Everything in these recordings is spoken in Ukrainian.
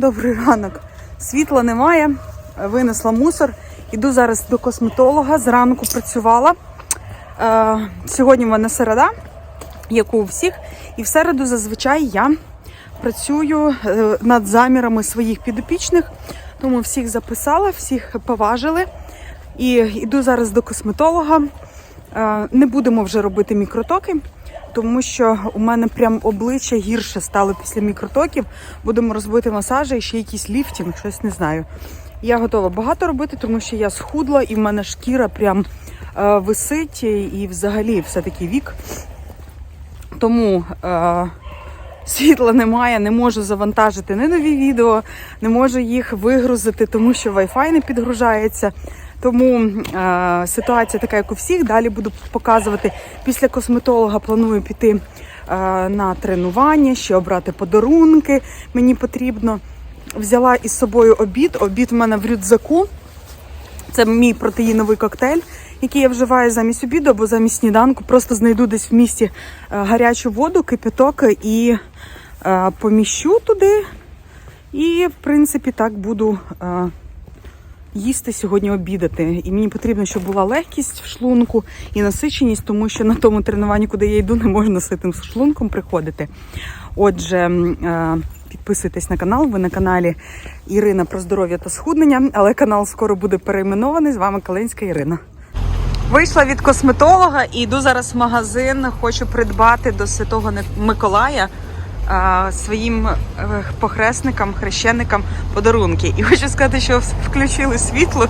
Добрий ранок. Світла немає, винесла мусор. Іду зараз до косметолога. Зранку працювала. Е, сьогодні в мене середа, як у всіх. І в середу зазвичай я працюю е, над замірами своїх підопічних. Тому всіх записала, всіх поважили. І йду зараз до косметолога. Е, Не будемо вже робити мікротоки, тому що у мене прям обличчя гірше стало після мікротоків. Будемо робити масажі і ще якийсь ліфтінг, щось не знаю. Я готова багато робити, тому що я схудла і в мене шкіра прям е, висить, і, і взагалі все-таки вік. Тому е, світла немає, не можу завантажити не нові відео, не можу їх вигрузити, тому що Wi-Fi не підгружається. Тому е, ситуація така, як у всіх. Далі буду показувати. Після косметолога планую піти е, на тренування, ще обрати подарунки. Мені потрібно. Взяла із собою обід. Обід в мене в рюкзаку. Це мій протеїновий коктейль, який я вживаю замість обіду або замість сніданку. Просто знайду десь в місті е, гарячу воду, кипяток і е, поміщу туди. І, в принципі, так буду е, їсти сьогодні обідати. І мені потрібно, щоб була легкість в шлунку і насиченість, тому що на тому тренуванні, куди я йду, не можна ситим шлунком приходити. Отже, е, підписуйтесь на канал. Ви на каналі Ірина про здоров'я та схуднення, але канал скоро буде перейменований. З вами Калинська Ірина. Вийшла від косметолога і йду зараз в магазин. Хочу придбати до Святого Миколая своїм е, похресникам, хрещеникам подарунки. І хочу сказати, що включили світло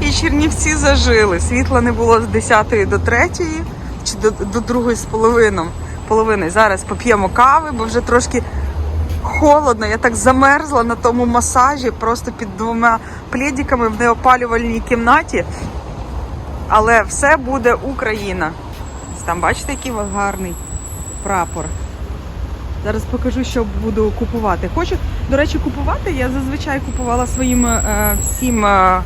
і Чернівці зажили. Світла не було з 10 до 3 чи до, до 2 з половиною. половини. Зараз поп'ємо кави, бо вже трошки холодно. Я так замерзла на тому масажі, просто під двома пледиками в неопалювальній кімнаті. Але все буде Україна. Там бачите, який гарний прапор. Зараз покажу, що буду купувати. Хочу, до речі, купувати. Я зазвичай купувала своїм е, всім е,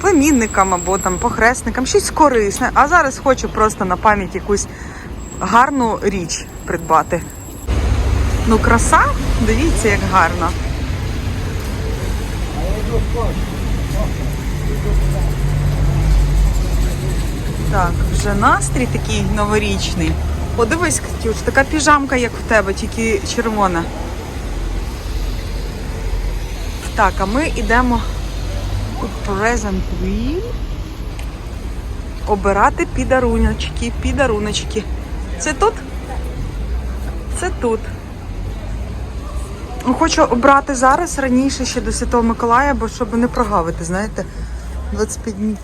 племінникам або там похресникам щось корисне. А зараз хочу просто на пам'ять якусь гарну річ придбати. Ну, краса, дивіться, як гарно. Так, вже настрій такий новорічний. Подивись, Катюш, така піжамка, як у тебе, тільки червона. Так, а ми йдемо у Present Wheel обирати підаруночки, підаруночки. Це тут? Це тут. Ну, Хочу обрати зараз раніше ще до Святого Миколая, бо щоб не прогавити, знаєте, 25 днів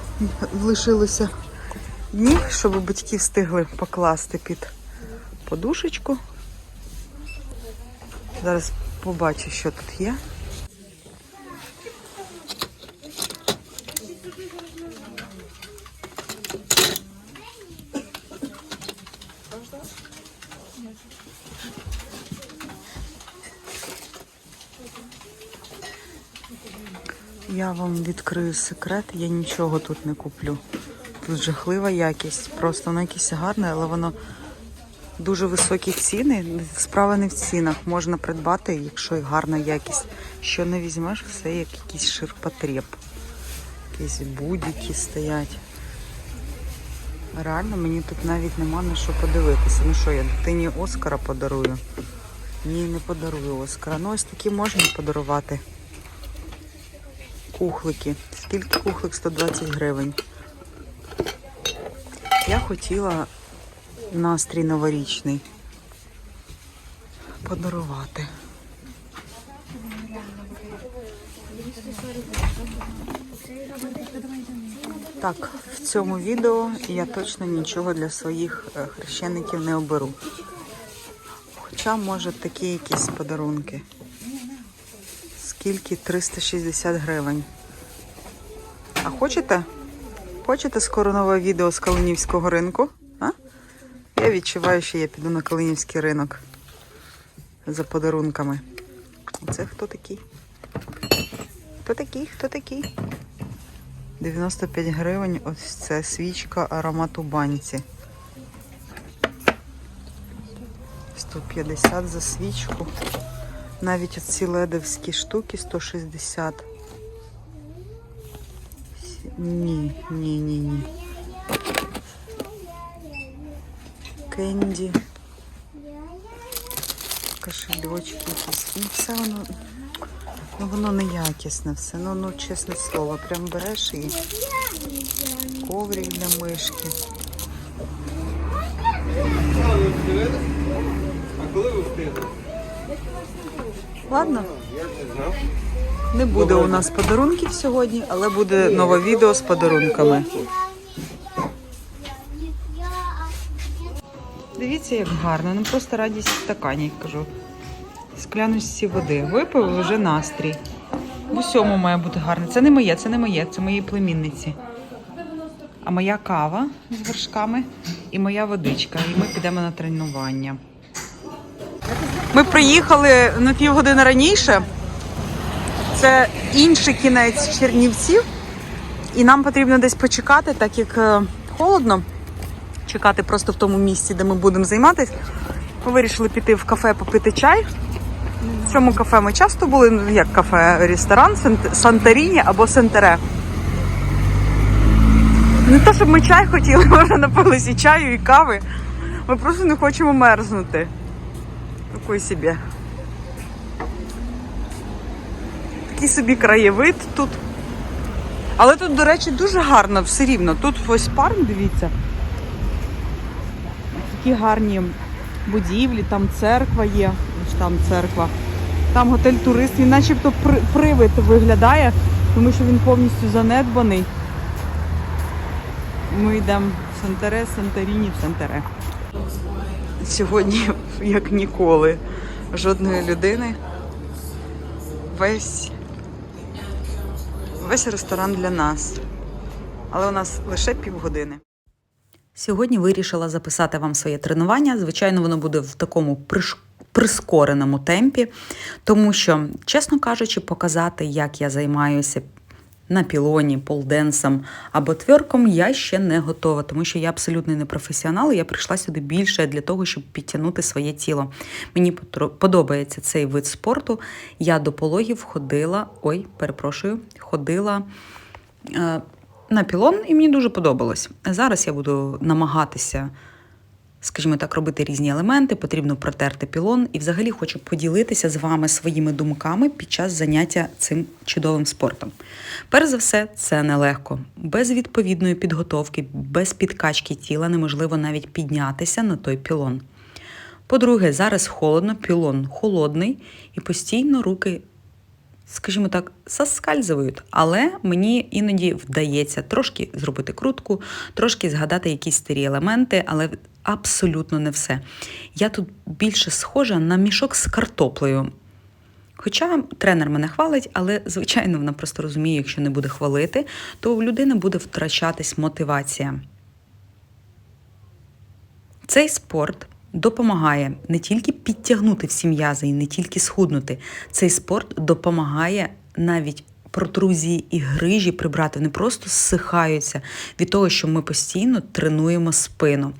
лишилося днів, щоб батьки встигли покласти під подушечку. Зараз побачу, що тут є. Я вам відкрию секрет, я нічого тут не куплю. Тут жахлива якість. Просто воно якесь гарне, але воно дуже високі ціни. Справа не в цінах. Можна придбати, якщо і гарна якість. Що не візьмеш, все як якийсь ширпотреб. Якісь будь-які стоять. Реально, мені тут навіть нема на що подивитися. Ну що, я дитині Оскара подарую? Ні, не подарую Оскара. Ну ось такі можна подарувати. Кухлики. Скільки кухлик? 120 гривень. Я хотіла настрій новорічний подарувати. Так, в цьому відео я точно нічого для своїх е, хрещеників не оберу. Хоча, може, такі якісь подарунки. Скільки? 360 гривень. А хочете? Хочете скоро нове відео з Калинівського ринку? Я відчуваю, що я піду на Калинівський ринок за подарунками. Це хто такий? Хто такий? Хто такий? 95 гривень. Ось це свічка аромат у банці. 150 за свічку. Навіть ці ледовські штуки 160. Ні, ні, ні, ні. Кенді. Кошельочки якісь. Ну, все воно. Ну воно неякісне все. Ну, ну чесне слово, прям береш і коврик для мишки. А коли ви встигли? Ладно, не буде у нас подарунків сьогодні, але буде нове відео з подарунками. Дивіться, як гарно. Ну просто радість в стакані, кажу. Скляночці води. Випив вже настрій. В усьому має бути гарно. Це не моє, це не моє, це моєї племінниці. А моя кава з вершками і моя водичка. І ми підемо на тренування. Ми приїхали на півгодини раніше. Це інший кінець Чернівців. І нам потрібно десь почекати, так як е, холодно. Чекати просто в тому місці, де ми будемо займатися. Ми вирішили піти в кафе попити чай. В цьому кафе ми часто були, ну як кафе, ресторан Сант- Санторіні або Сентере. Не то, щоб ми чай хотіли, ми вже напилися і чаю, і кави. Ми просто не хочемо мерзнути. Такий собі. Такий собі краєвид тут. Але тут, до речі, дуже гарно все рівно. Тут ось парк, дивіться. Такі гарні будівлі, там церква є. Там церква. Там готель турист, він начебто при- привид виглядає, тому що він повністю занедбаний. Ми йдемо в Сантере, Санторіні, в Сантере. Сьогодні, як ніколи, жодної людини. Весь, весь ресторан для нас. Але у нас лише півгодини. Сьогодні вирішила записати вам своє тренування. Звичайно, воно буде в такому прискореному темпі, тому що, чесно кажучи, показати, як я займаюся на пілоні, полденсом або тверком, я ще не готова, тому що я абсолютно не професіонал. і Я прийшла сюди більше для того, щоб підтягнути своє тіло. Мені подобається цей вид спорту. Я до пологів ходила, ой, перепрошую, ходила. На пілон, і мені дуже подобалось. Зараз я буду намагатися, скажімо так, робити різні елементи, потрібно протерти пілон. І взагалі хочу поділитися з вами своїми думками під час заняття цим чудовим спортом. Перш за все, це нелегко. Без відповідної підготовки, без підкачки тіла неможливо навіть піднятися на той пілон. По-друге, зараз холодно, пілон холодний, і постійно руки скажімо так, соскальзують, але мені іноді вдається трошки зробити крутку, трошки згадати якісь старі елементи, але абсолютно не все. Я тут більше схожа на мішок з картоплею. Хоча тренер мене хвалить, але звичайно вона просто розуміє, якщо не буде хвалити, то у людини буде втрачатись мотивація. Цей спорт допомагає не тільки підтягнути всі м'язи і не тільки схуднути. Цей спорт допомагає навіть протрузії і грижі прибрати. Вони просто зсихаються від того, що ми постійно тренуємо спину.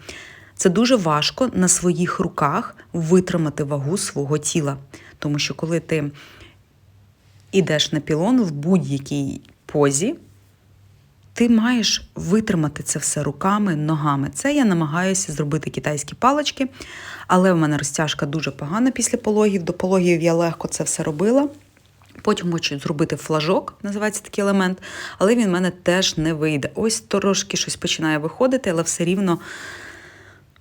Це дуже важко на своїх руках витримати вагу свого тіла. Тому що коли ти ідеш на пілон в будь-якій позі, ти маєш витримати це все руками, ногами. Це я намагаюся зробити китайські палички, але в мене розтяжка дуже погана після пологів. До пологів я легко це все робила. Потім хочу зробити флажок, називається такий елемент, але він в мене теж не вийде. Ось трошки щось починає виходити, але все рівно.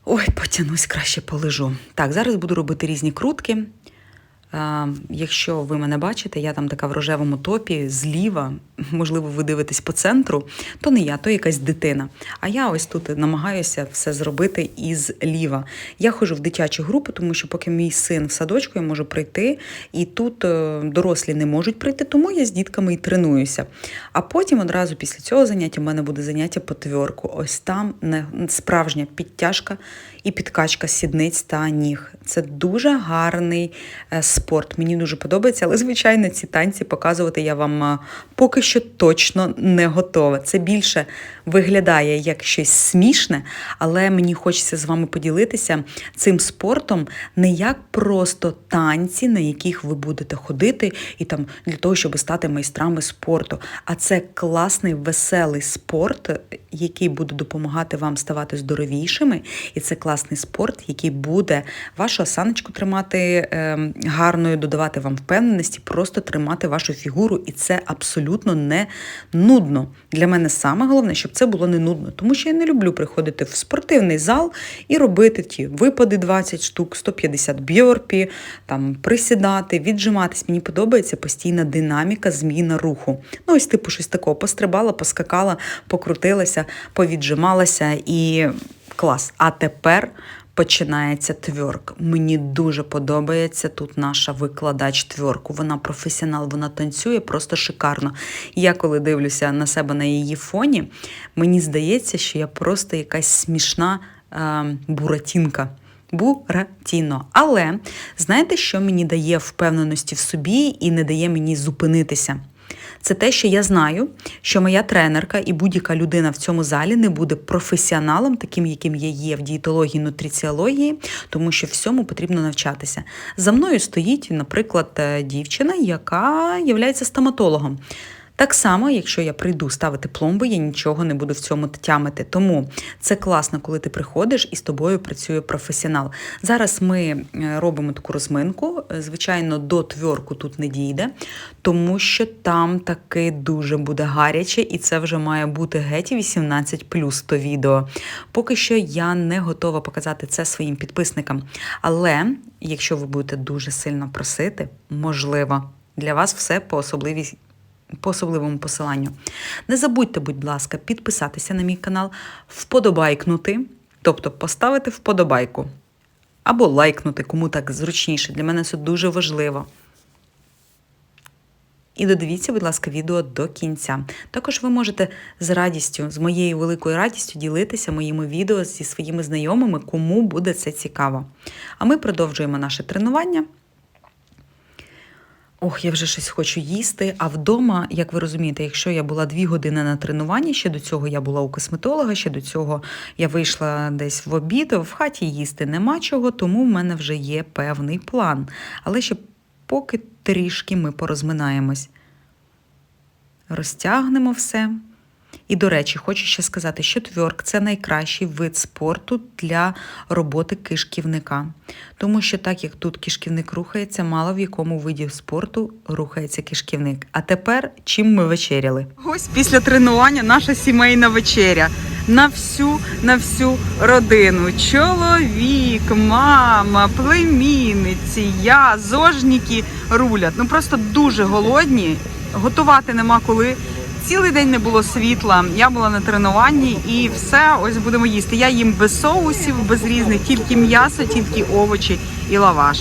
Ой, потягнусь, краще полежу. Так, зараз буду робити різні крутки. Якщо ви мене бачите, я там така в рожевому топі зліва, можливо, ви дивитесь по центру, то не я, то якась дитина. А я ось тут намагаюся все зробити із ліва. Я ходжу в дитячу групу, тому що поки мій син в садочку, я можу прийти, і тут е, дорослі не можуть прийти, тому я з дітками і тренуюся. А потім одразу після цього заняття в мене буде заняття по тверку. Ось там справжня підтяжка і підкачка сідниць та ніг. Це дуже гарний е, спорт спорт. Мені дуже подобається, але звичайно, ці танці показувати я вам поки що точно не готова. Це більше виглядає як щось смішне, але мені хочеться з вами поділитися цим спортом не як просто танці, на яких ви будете ходити, і там для того, щоб стати майстрами спорту. А це класний веселий спорт, який буде допомагати вам ставати здоровішими, і це класний спорт, який буде вашу осаночку тримати ем, гарною, додавати вам впевненості, просто тримати вашу фігуру, і це абсолютно не нудно. Для мене саме головне, щоб це було не нудно, тому що я не люблю приходити в спортивний зал і робити ті випади 20 штук, 150 бьорпі, там присідати, віджиматись. Мені подобається постійна динаміка, зміна руху. Ну, ось типу щось такого. Пострибала, поскакала, покрутилася, повіджималася і клас. А тепер. Починається тверк. Мені дуже подобається тут наша викладач тверку. Вона професіонал, вона танцює просто шикарно. Я коли дивлюся на себе на її фоні, мені здається, що я просто якась смішна е, буратінка. Буратіно. Але знаєте, що мені дає впевненості в собі і не дає мені зупинитися? Це те, що я знаю, що моя тренерка і будь-яка людина в цьому залі не буде професіоналом, таким, яким я є в дієтології, нутриціології, тому що всьому потрібно навчатися. За мною стоїть, наприклад, е, дівчина, яка є стоматологом. Так само, якщо я прийду ставити пломби, я нічого не буду в цьому тямити. Тому це класно, коли ти приходиш і з тобою працює професіонал. Зараз ми е, робимо таку розминку. Е, Звичайно, до тверку тут не дійде, тому що там таки дуже буде гаряче, і це вже має бути геть 18 плюс то відео. Поки що я не готова показати це своїм підписникам. Але якщо ви будете дуже сильно просити, можливо, для вас все по особливій по особливому посиланню. Не забудьте, будь ласка, підписатися на мій канал, вподобайкнути, тобто поставити вподобайку. Або лайкнути, кому так зручніше. Для мене це дуже важливо. І додивіться, будь ласка, відео до кінця. Також ви можете з радістю, з моєю великою радістю ділитися моїми відео зі своїми знайомими, кому буде це цікаво. А ми продовжуємо наше тренування. Ох, я вже щось хочу їсти. А вдома, як ви розумієте, якщо я була дві години на тренуванні, ще до цього я була у косметолога, ще до цього я вийшла десь в обід, в хаті їсти нема чого, тому в мене вже є певний план. Але ще поки трішки ми порозминаємось. Розтягнемо все. І, до речі, хочу ще сказати, що тверк це найкращий вид спорту для роботи кишківника. Тому що так як тут кишківник рухається, мало в якому виді спорту рухається кишківник. А тепер чим ми вечеряли? Ось після тренування наша сімейна вечеря. На всю, на всю родину. Чоловік, мама, племінниці, я, зожніки рулять. Ну просто дуже голодні. Готувати нема коли. Цілий день не було світла. Я була на тренуванні і все, ось будемо їсти. Я їм без соусів, без різних, тільки м'ясо, тільки овочі і лаваш.